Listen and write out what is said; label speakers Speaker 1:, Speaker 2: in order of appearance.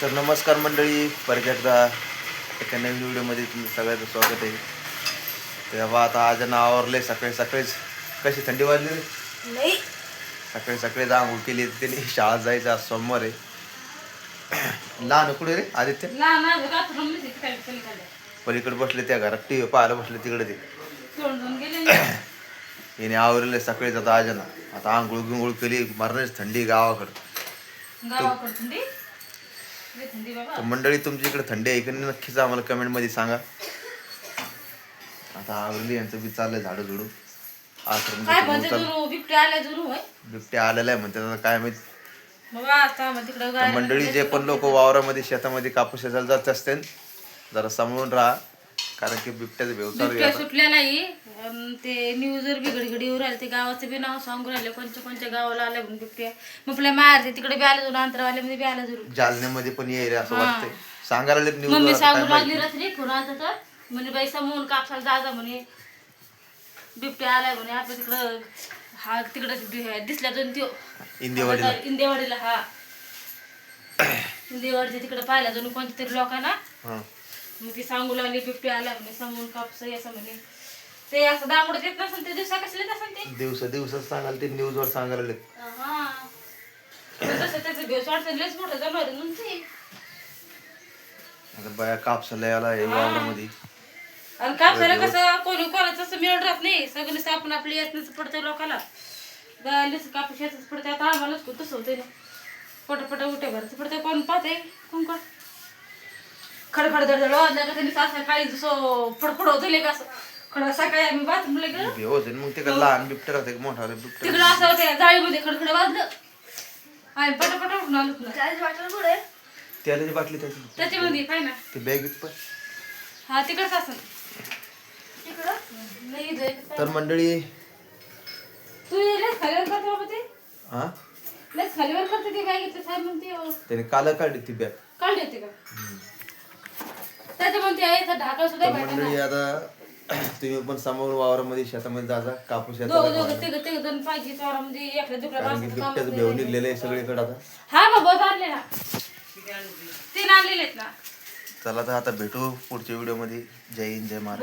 Speaker 1: तर नमस्कार मंडळी परत एकदा एका नवीन व्हिडिओमध्ये तुमचं सगळ्याचं स्वागत आहे. तेव्हा आता आज आवरले सकाळी सकाळीच. कशी थंडी वाजली? रे?
Speaker 2: नाही.
Speaker 1: सकाळी सकाळी आंघोळ केली त्यांनी शाळेत जायचं आज सोमवार आहे. लहान कुठे रे आदित्य. पलीकडे बसले त्या घरात टी व्ही पाहायला बसले तिकडे ते.
Speaker 2: सोडून जाऊन गेले ना.
Speaker 1: याने आवरले सकाळीच आता आज ना. आता आंघोळ गिंघोळ केली मरणाची थंडी गावाकडं
Speaker 2: थंडी?
Speaker 1: तर मंडळी तुमच्या इकडे थंडी आहे की नाही नक्कीच आम्हाला कमेंटमध्ये सांगा. आता आवरली यांचं बी चाललंय झाडं झुडू
Speaker 2: काय म्हणते जुनू? बिबट्या आल्या जुनू होय?
Speaker 1: बिबट्या आलेला आहे म्हणते आता काय माहीत.
Speaker 2: बाबा आता मग तिकडं
Speaker 1: तर
Speaker 2: गाय
Speaker 1: मंडळी जे पण लोक वावरामध्ये शेतामध्ये कापूस शेताला जात असते जरा सांभाळून राहा. कारण की बिबट्याचं
Speaker 2: बिबट्या
Speaker 1: आता.
Speaker 2: सुटल्या नाही अन ते न्यूजवर बी घडी घडी येऊ राहिले. ते गावाचं बी नाव सांगू राहिले. कोणत्या कोणत्या गावाला आल्या म्हणून बिबट्या. मग आपल्या मारते तिकडे बी आलं जुन अंतरावाल्यामध्ये बी आलं जुन
Speaker 1: जालन्यामध्ये पण येईल असं
Speaker 2: हा.
Speaker 1: वाटतंय. सांगायला लागलेत
Speaker 2: मम्मी सांगू लागली रात्री फोन आलता तर? म्हणे बाई समोरून कापसाला जाजा म्हणे. बिबट्या आलाय म्हणे आपल्या तिकडं हा तिकडं दिसला दोन त्यो
Speaker 1: इंदेवाडीला.
Speaker 2: इंदेवाडीला हा. इंदेवाडीच्या तिकडे पाहिला दोन कोणत्या तरी लोकांना.
Speaker 1: हा.
Speaker 2: ती सांगू लागली बिबट्या आला म्हणे समोरून कापस असं म्हणे. ते असं दांगडत येत नसेल ते दिवसा कसले नसेल ते?
Speaker 1: दिवसा दिवसाच सांगाल ते न्यूजवर सांगायला लागलेत.
Speaker 2: हा. पण तसं त्याचं वाटतं लयच मोठं जनावर आहे म्हणून ते
Speaker 1: आता बाया कापसाला हे वावरामध्ये.
Speaker 2: आणि कापसाला कसं कोणी कोणाचं असं मिळत राहत नाही. सगळं आपण आपल्या यातनंच पडतं लोकाला. कापूस यातच पडतं आता आम्हालाच तसं होतंय ना. पटपट उठे भरायचं पडतं कोण पाहते कोण कोण? खडखड दडदड वाजल्या का त्यांनी सासऱ्या काळी जसं फडफड होतं का असं. खड सकाळी आम्ही बाथरूमला गेलो
Speaker 1: भेव होते मग ते काय लहान राहते का? मोठा
Speaker 2: तिकडं असं होतं जाळीमध्ये खडखड वाजलं आम्ही पटापट उठून आलो पुन्हा.
Speaker 1: त्याला बाटली त्याची.
Speaker 2: त्याच्यामध्ये काय ना.
Speaker 1: ते बॅगेत पण
Speaker 2: हा तिकडच असं नाही इथं एकच
Speaker 1: तर मंडळी
Speaker 2: तू लस खालीवर करते बाबा ते?
Speaker 1: हा?
Speaker 2: लस खालीवर करते ते काय घेतलं साहेब म्हणते अहो,
Speaker 1: त्याने काल काढली ती बॅग
Speaker 2: काढली होती का? आहे सुद्धा
Speaker 1: तर
Speaker 2: भेटणार
Speaker 1: मंडळी आता तुम्ही पण समोर वावरामध्ये शेतामध्ये जाजा कापूस
Speaker 2: दोघं
Speaker 1: शेताला
Speaker 2: दोघं तिघं तिघं जण पाहिजे चोरामध्ये एखाद्या दुकड्या
Speaker 1: कारण की
Speaker 2: माणसाचं काम
Speaker 1: बिबट्याचं भेव निघलेलं आहे. सगळीकडे आता.
Speaker 2: हा बाबा बहुत आणले ना. तीन आणलेले आहेत ना.
Speaker 1: चला तर आता भेटू पुढच्या व्हिडिओमध्ये. जय हिंद जय महाराज